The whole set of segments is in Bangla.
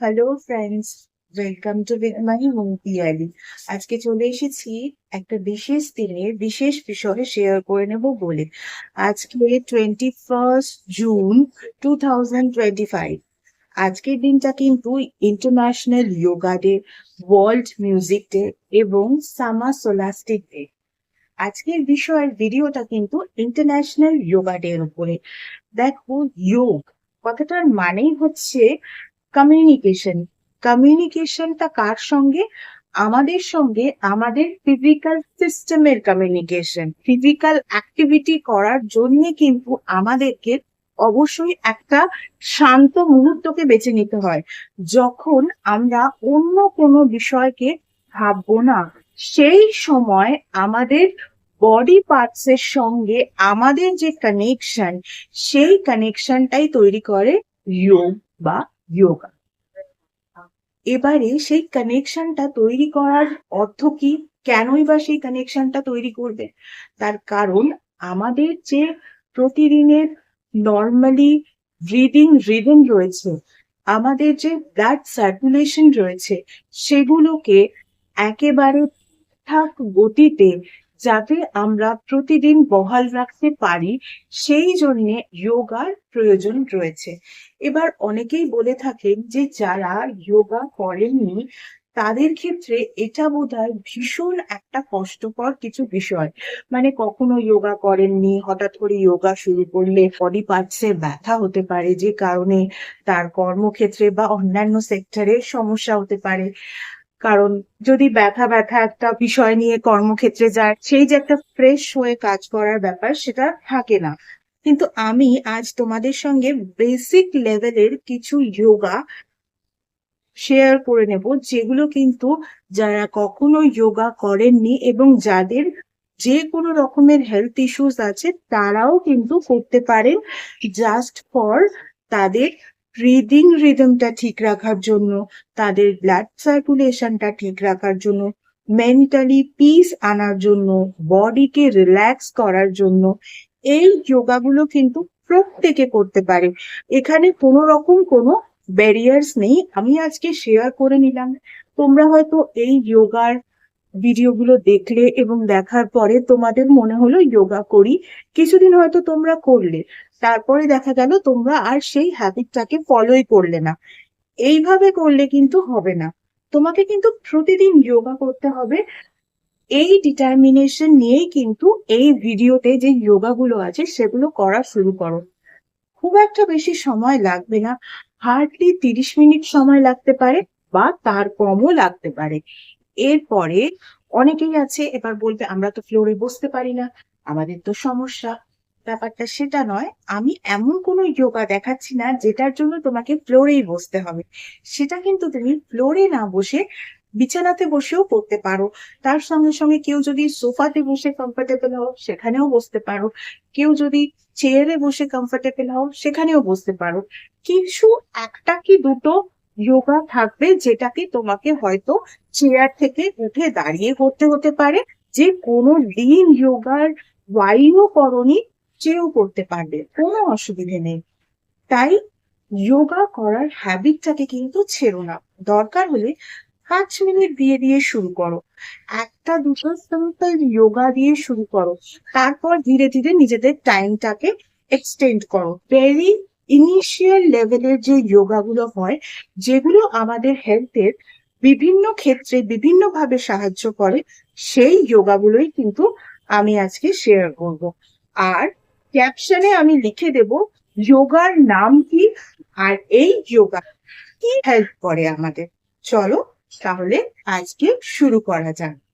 Hello friends welcome to my Piyali আজকে চলে এসেছি একটা বিশেষ দিনে, বিশেষ বিষয়ে শেয়ার করে নেব বলে। আজকে twenty first June two thousand twenty five আজকের দিনটা কিন্তু international yoga day world music day এবং সামার সোলাস্টিক ডে আজকের বিষয়ের ভিডিওটা কিন্তু ইন্টারন্যাশনাল যোগা ডে এর উপরে। দেখো যোগ কথাটার মানেই হচ্ছে কমিউনিকেশন কমিউনিকেশনটা কার সঙ্গে? আমাদের সঙ্গে আমাদের ফিজিক্যাল সিস্টেমের কমিউনিকেশন ফিজিক্যাল অ্যাক্টিভিটি করার জন্য কিন্তু আমাদেরকে অবশ্যই একটা শান্ত মুহূর্তকে বেছে নিতে হয়। যখন আমরা অন্য কোনো বিষয়কে ভাববো না, সেই সময় আমাদের বডি পার্টস এর সঙ্গে আমাদের যে কানেকশন সেই কানেকশনটাই তৈরি করে যোগ বা যোগা এবারে সেই কানেকশনটা তৈরি করার অর্থ কি? কেনই বা সেই কানেকশনটা তৈরি করবে? তার কারণ আমাদের যে প্রতিদিনের নর্মালি ব্রিদিং রিদম রয়েছে, আমাদের যে ব্লাড সার্কুলেশন রয়েছে, সেগুলোকে একেবারে ঠিকঠাক গতিতে যাতে আমরা প্রতিদিন বহাল রাখতে পারি, সেই জন্য যোগার প্রয়োজন রয়েছে। এবার অনেকেই বলে থাকেন যে, যারা যোগা করেননি, তাদের ক্ষেত্রে এটা বোধহয় ভীষণ একটা কষ্টকর কিছু বিষয়। মানে কখনো যোগা করেননি, হঠাৎ করে যোগা শুরু করলে বডি পার্টসে ব্যথা হতে পারে, যে কারণে তার কর্মক্ষেত্রে বা অন্যান্য সেক্টরে সমস্যা হতে পারে। কারণ যদি ব্যথা ব্যথা একটা বিষয় নিয়ে কর্মক্ষেত্রে যায়, সেই যে একটা ফ্রেশ হয়ে কাজ করার ব্যাপার সেটা থাকে না। কিন্তু আমি আজ তোমাদের সঙ্গে বেসিক লেভেলের কিছু যোগা শেয়ার করে নেব, যেগুলো কিন্তু যারা কখনো যোগা করেননি এবং যাদের যে কোনো রকমের হেলথ ইস্যুস আছে, তারাও কিন্তু করতে পারেন জাস্ট ফর তাদের ব্রিদিং রিদমটা ঠিক রাখার জন্য, তাদের ব্লাড সার্কুলেশনটা ঠিক রাখার জন্য মেন্টালি পিস আনার জন্য বডিকে রিল্যাক্স করার জন্য, এই যোগাগুলো কিন্তু প্রত্যেকে করতে পারে। এখানে কোনো রকম কোনো ব্যারিয়ার্স নেই, আমি আজকে শেয়ার করে নিলাম। তোমরা হয়তো এই যোগার ভিডিওগুলো দেখলে এবং দেখার পরে তোমাদের মনে হলো যোগা করি। কিছুদিন হয়তো তোমরা করলে, তারপরে দেখা গেল তোমরা আর সেই হ্যাবিটটাকে ফলোই করলে না। এইভাবে করলে কিন্তু হবে না। তোমাকে কিন্তু প্রতিদিন যোগা করতে হবে। এই ডিটারমিনেশন নিয়েই কিন্তু এই ভিডিওতে যে যোগাগুলো আছে সেগুলো করা শুরু করো। খুব একটা বেশি সময় লাগবে না। হার্ডলি তিরিশ মিনিট সময় লাগতে পারে বা তার কমও লাগতে পারে। এরপরে অনেকেই আছে, এবার বলবে, আমরা তো ফ্লোরে বসতে পারি না। আমাদের তো সমস্যা। ব্যাপারটা সেটা নয়। আমি এমন কোনো যোগা দেখাচ্ছি না, যেটার জন্য তোমাকে ফ্লোরেই বসতে হবে। সেটা কিন্তু তুমি ফ্লোরে না বসে বিছানাতে বসেও করতে পারো। তার সঙ্গে সঙ্গে কেউ যদি সোফাতে বসে কমফোর্টেবল হও, সেখানেও বসতে পারো। কেউ যদি চেয়ারে বসে কমফোর্টেবল হও, সেখানেও বসতে পারো। কিছু একটা কি দুটো যোগা থাকবে যেটাকে তোমাকে হয়তো চেয়ার থেকে উঠে দাঁড়িয়ে করতে হতে পারে। যে কোনো দিন যোগার ওয়াইও করনি চেয়েও করতে পারবে, কোনো অসুবিধে নেই। তাই যোগা করার হ্যাবিটটাকে কিন্তু ছেড়ো না। দরকার হলে পাঁচ মিনিট দিয়ে দিয়ে শুরু করো। একটা দুটো সিম্পল যোগা দিয়ে শুরু করো। তারপর ধীরে ধীরে নিজেদের টাইমটাকে এক্সটেন্ড করো। ভেরি ইনিশিয়াল লেভেলের যে যোগাগুলো হয়, যেগুলো আমাদের হেলথের বিভিন্ন ক্ষেত্রে বিভিন্নভাবে সাহায্য করে, সেই যোগাগুলোই কিন্তু আমি আজকে শেয়ার করব। আর ক্যাপশনে আমি লিখে দেব যোগার নাম কি আর এই যোগা কি হেল্প করে আমাদের? চলো তাহলে আজকে শুরু করা যাক।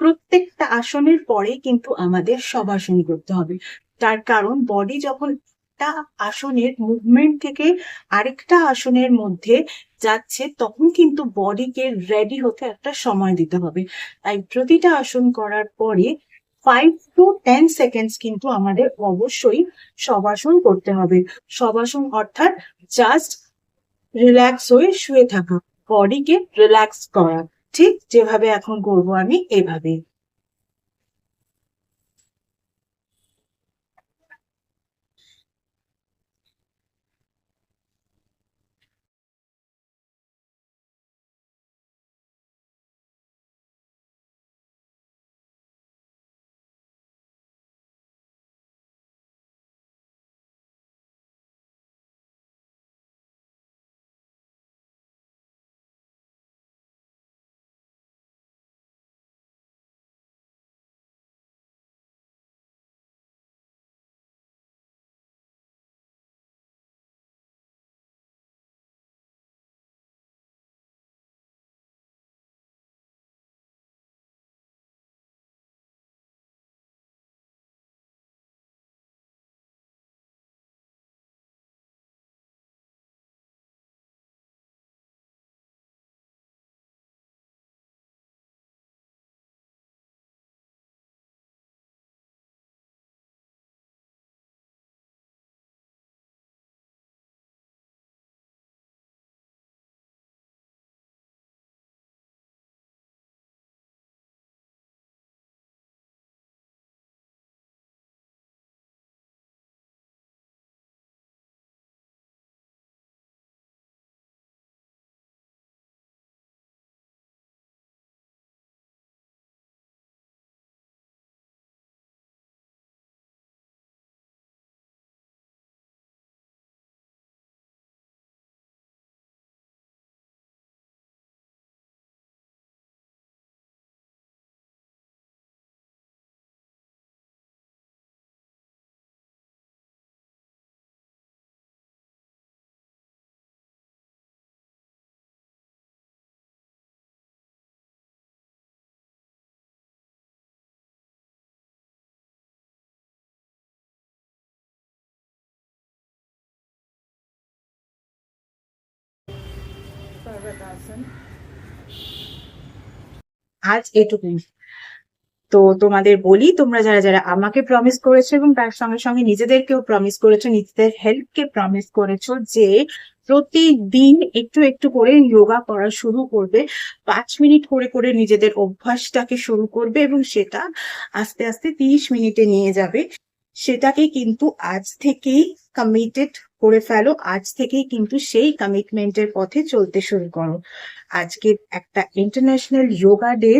প্রত্যেকটা আসনের পরে কিন্তু আমাদের শবাসন করতে হবে। তার কারণ বডি যখন একটা আসনের মুভমেন্ট থেকে আরেকটা আসনের মধ্যে যাচ্ছে, তখন কিন্তু বডিকে রেডি হতে একটা সময় দিতে হবে। তাই প্রতিটা আসন করার পরে ফাইভ টু টেন সেকেন্ডস কিন্তু আমাদের অবশ্যই শবাসন করতে হবে। শবাসন অর্থাৎ জাস্ট রিল্যাক্স হয়ে শুয়ে থাকা বডিকে রিল্যাক্স করা। ঠিক যেভাবে এখন করব আমি এভাবে আজ এটুকুই। তো তোমাদের বলি, তোমরা যারা যারা আমাকে প্রমিস করেছ এবং তার সঙ্গে সঙ্গে নিজেদেরকেও প্রমিস করেছ, নিজেদের হেল্পকে প্রমিস করেছ যে প্রতিদিন একটু একটু করে যোগা করা শুরু করবে। পাঁচ মিনিট করে করে নিজেদের অভ্যাসটাকে শুরু করবে এবং সেটা আস্তে আস্তে তিরিশ মিনিটে নিয়ে যাবে। সেটাকে কিন্তু আজ থেকেই কমিটেড করে ফেলো। আজ থেকেই কিন্তু সেই কমিটমেন্টের পথে চলতে শুরু করো। আজকে একটা ইন্টারন্যাশনাল যোগা ডে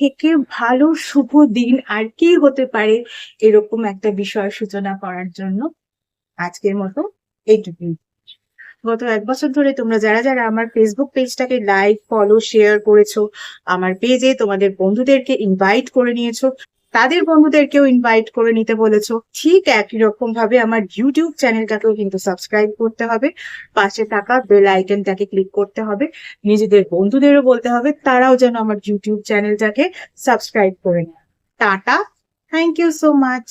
থেকে ভালো, শুভ দিন আর কি হতে পারে এরকম একটা বিষয় সূচনা করার জন্য আজকের মতো এইটুকুই। গত এক বছর ধরে তোমরা যারা যারা আমার ফেসবুক পেজটাকে লাইক ফলো শেয়ার করেছ, আমার পেজে তোমাদের বন্ধুদেরকে ইনভাইট করে নিয়েছো তাদের বন্ধুদেরকেও ইনভাইট করে নিতে বলেছ। ঠিক একই রকম ভাবে আমার ইউটিউব চ্যানেলটাকেও কিন্তু সাবস্ক্রাইব করতে হবে। পাশে থাকা বেল আইকনটাকে ক্লিক করতে হবে। নিজেদের বন্ধুদেরও বলতে হবে, তারাও যেন আমার ইউটিউব চ্যানেলটাকে সাবস্ক্রাইব করে নেয়। Tata! Thank you so much